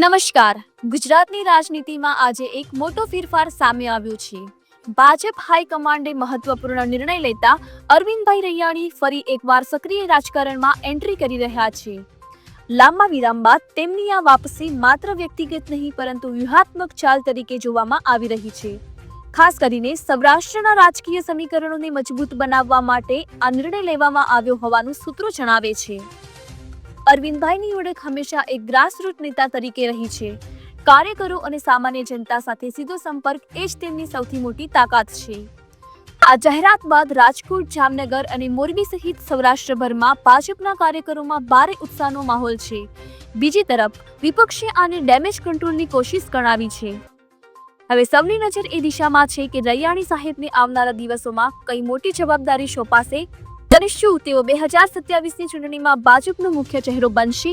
નમસ્કાર. ગુજરાતની રાજનીતિમાં આજે એક મોટો ફેરફાર સામે આવ્યો છે. ભાજપ હાઈકમાન્ડે મહત્વપૂર્ણ નિર્ણય લેતા અરવિંદભાઈ રૈયાણી ફરી એકવાર સક્રિય રાજકારણમાં એન્ટ્રી કરી રહ્યા છે. લાંબા વિરામ બાદ તેમની આ વાપસી માત્ર વ્યક્તિગત નહીં, પરંતુ વ્યૂહાત્મક ચાલ તરીકે જોવામાં આવી રહી છે. ખાસ કરીને સૌરાષ્ટ્રના રાજકીય સમીકરણોને મજબૂત બનાવવા માટે આ નિર્ણય લેવામાં આવ્યો હોવાનું સૂત્રો જણાવે છે. અરવિંદભાઈની ઓળખ હંમેશા એક ગ્રાસરૂટ નેતા તરીકે રહી છે. કાર્યકરો અને સામાન્ય જનતા સાથે સીધો સંપર્ક એ જ તેમની સૌથી મોટી તાકાત છે. આ જાહેરાત બાદ રાજકોટ, જામનગર અને મોરબી સહિત સૌરાષ્ટ્રભરમાં ભાજપના કાર્યકરોમાં ભારે ઉત્સાહનો માહોલ છે. બીજી તરફ, વિપક્ષે આને ડેમેજ કંટ્રોલની કોશિશ ગણાવી છે. હવે સૌની નજર એ દિશામાં છે કે રૈયાણી સાહેબને આવનારા દિવસોમાં કઈ મોટી જવાબદારી સોંપાશે? અને શું તેઓ બે હજાર સત્યાવીસની ચૂંટણીમાં ભાજપનો મુખ્ય ચહેરો બનશે.